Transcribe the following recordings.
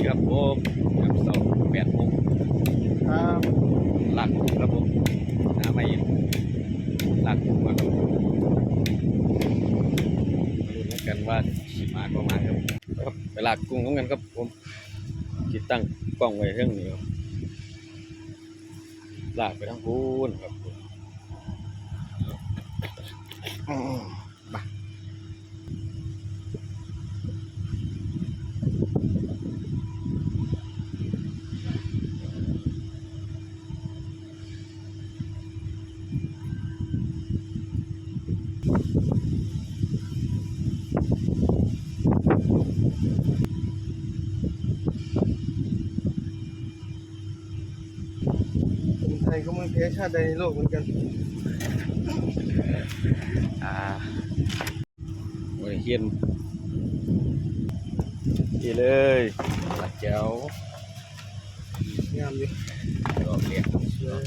ครับผมครับเสาร์แปดโมงครับหลักครับผมน้าไม่หลักกุ้งมาครับมาลุ้นกันว่าสิมาประมาณครับครับไปหลักกุ้งต้องกันครับผมจิตตั้งกล้องไว้เรื่องนี้ครับหลากไปทั้งพูนครับผมอืมมา ไทยก็ไม่แพ้ชาติใดในโลกเหมือนกันอ่าโอ้ยเฮียนดีเลยหลักแจ้วงามอยู่รอบเรียกสวย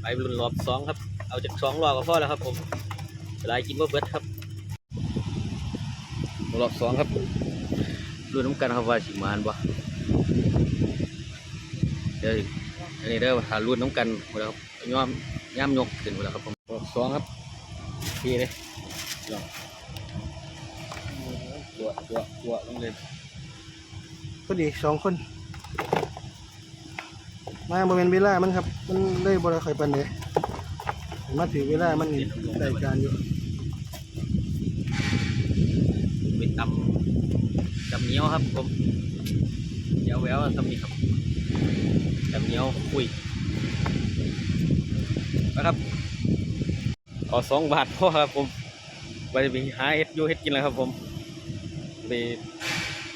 ไปรุ่นรอบสองครับ เอาจากสองรอบก็พอแล้วครับผมเวลากินว่าเบิดครับ รอบสองครับรุ่นน้ำกันครับว่าสิมานบ่เดี๋ยว อันนี้เด้อถ้ารุ่นน้ำกันหมดแล้วครับย่อมย่ำยกขึ้นหมดแล้วครับผมสองครับพี่เลยลองตัวตัวตัวลงเลยพอดีสองคน มาบริเวณเวลามันครับ มันเลยบริคอยปันเลยมาถือเวลามันนี่ได้การอยู่ไปตำตำเนี้ยวครับผมเดี๋ยวแววตำนี้ครับ ตำเหนียวคุยนะครับขอสองบาทพ่อครับผมไปไปหาเฮ็ดอยู่เฮ็ดกินแล้วครับผมไป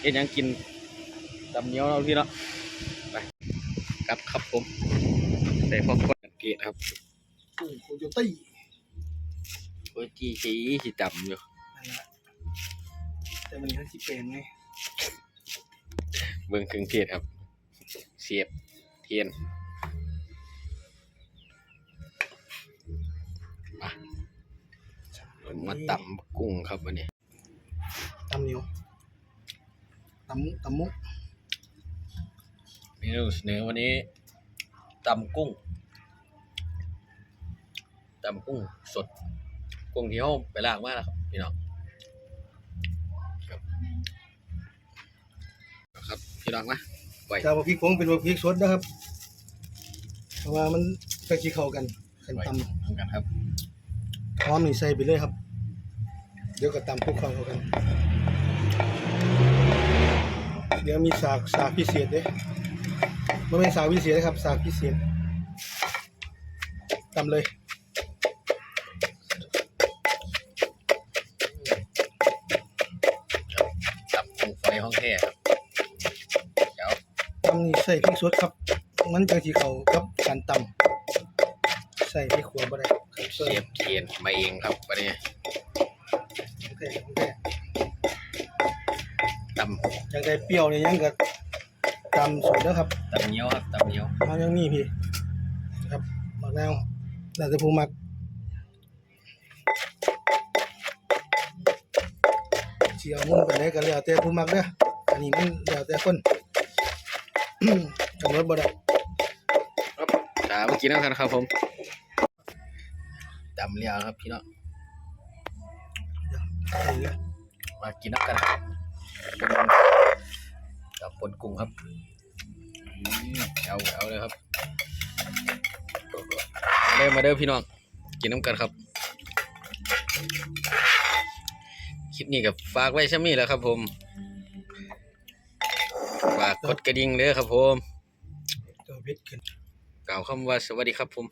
เฮ็ดหยังกินตำเหนียวเราะพี่เนาะไปกลับครับผมใส่พ่อคนเกตครับกุ้งโคโยตี้โอ้ยจีจีจีตำอยู่นั่นแหละแต่มันทั้งที่เป็นไงเบิ่งเครื่องเทศครับ เสียบเทียนมามาตำกุ้งครับวันนี้ตำเหนียวตำตำมุกเมนูเสนอวันนี้ตำกุ้งตำกุ้งสด กุ้งที่เขาไปล้างมาแล้วครับพี่น้องครับครับพี่น้องมาไว้ถ้าบะพริกผงเป็นบะพริกสดนะครับ เพราะว่ามันไปขี้เข้ากันกันไว้ตำทำกันครับพร้อมนี่ใส่ไปเลยครับ เดี๋ยวก็ตำคลุกเข้าเข้ากัน เดี๋ยวมีสากสากพิเศษเด้ไม่เป็นสากพิเศษนะครับ สากพิเศษตำเลยตำกุ้งไฟห้องแท้ครับเดี๋ยวตำนี่ใส่พริกสดครับ มันจะที่เขากับการตำใส่พริกขัวบ่ได้ครับเสียบเทียนมาเองครับวันนี้โอเคโอเคตำอยากได้เปรี้ยวเนี่ยยังก็ตำสดนะครับตำเหนียวครับตำเหนียวเอาอย่างนี้พี่นะครับมักแนวน่าจะผู้มักเชียวมุ่งไปไหนกันแล้วแต่ผู้มักเด้ออันนี้มันแล้วแต่คนกำหนดบ่ได้ครับ ตามเมื่อกี้นะครับครับผมตำเลียวครับพี่น้องเอาเลยมากินน้ำกันครับกับปนกุ้งครับอืมเอาเอาเลยครับมาเด้อมาเด้อพี่น้องกินน้ำกันครับคลิปนี้กับฝากไว้ช่ำนี้แหล้วครับ ผมฝากกดกระดิ่งเด้อครับผมตัวเผ็ดขึ้น กล่าวคำว่าสวัสดีครับผม